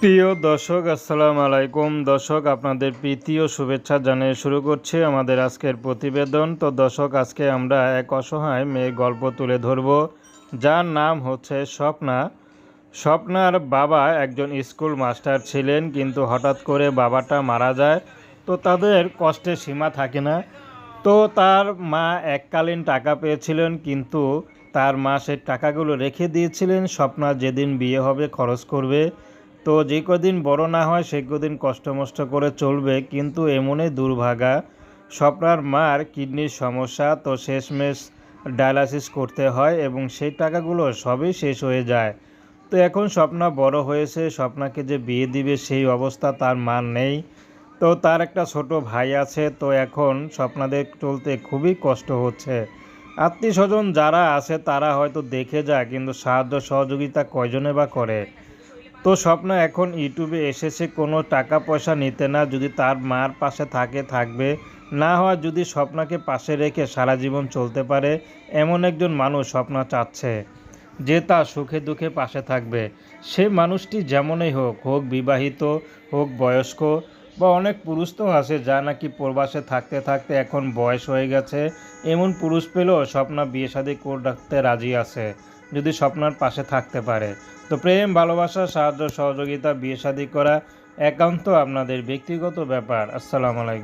প্রিয় দর্শক, আসসালামু আলাইকুম। দর্শক, আপনাদের প্রীতি ও শুভেচ্ছা জানিয়ে শুরু করছি আমাদের আজকের প্রতিবেদন। তো দর্শক, আজকে আমরা এক অসহায় মেয়ের গল্প তুলে ধরব। যার নাম হচ্ছে স্বপ্না। স্বপ্নার বাবা একজন স্কুল মাস্টার ছিলেন, কিন্তু হঠাৎ করে বাবাটা মারা যায়। তো তাদের কষ্টের সীমা থাকে না। তো তার মা এককালীন টাকা পেয়েছিলেন, কিন্তু তার মা সেই টাকাগুলো রেখে দিয়েছিলেন। স্বপ্না যেদিন বিয়ে হবে খরচ করবে। তো যে কদিন বড় না হয়, সে কদিন কষ্ট মষ্ট করে চলবে, কিন্তু এমনই দুর্ভাগা। স্বপ্নার মার কিডনির সমস্যা, তো শেষমেশ ডায়ালাসিস করতে হয় এবং সেই টাকাগুলো সবই শেষ হয়ে যায়। তো এখন স্বপ্না বড় হয়েছে, স্বপ্নাকে যে বিয়ে দিবে সেই অবস্থা তার মার নেই। তো তার একটা ছোট ভাই আছে, তো এখন স্বপ্নাদের চলতে খুবই কষ্ট হচ্ছে। আত্মীয় স্বজন যারা আছে তারা হয়তো দেখে যায়, কিন্তু সাহায্য সহযোগিতা কয়জনে বা করে? তো স্বপ্ন এখন ইউটিউবে এসেছে, কোনো টাকা পয়সা নিতে না, যদি তার মার পাশে থাকে, থাকবে। না হওয়া যদি স্বপ্নাকে পাশে রেখে সারা জীবন চলতে পারে, এমন একজন মানুষ স্বপ্ন চাচ্ছে যে তার সুখে দুঃখে পাশে থাকবে। সে মানুষটি যেমনই হোক হোক বিবাহিত, হোক বয়স্ক বা অনেক পুরুষ তো আছে, যা নাকি প্রবাসে থাকতে থাকতে এখন বয়স হয়ে গেছে। এমন পুরুষ পেলেও স্বপ্না বিয়ে শাদী করতে রাজি আছে। যদি স্বপ্নার পাশে থাকতে পারে। তো প্রেম, ভালোবাসা, সাহায্য, সহযোগিতা, বিয়ে শাদী করা একান্ত আপনাদের ব্যক্তিগত ব্যাপার। আসসালামু আলাইকুম।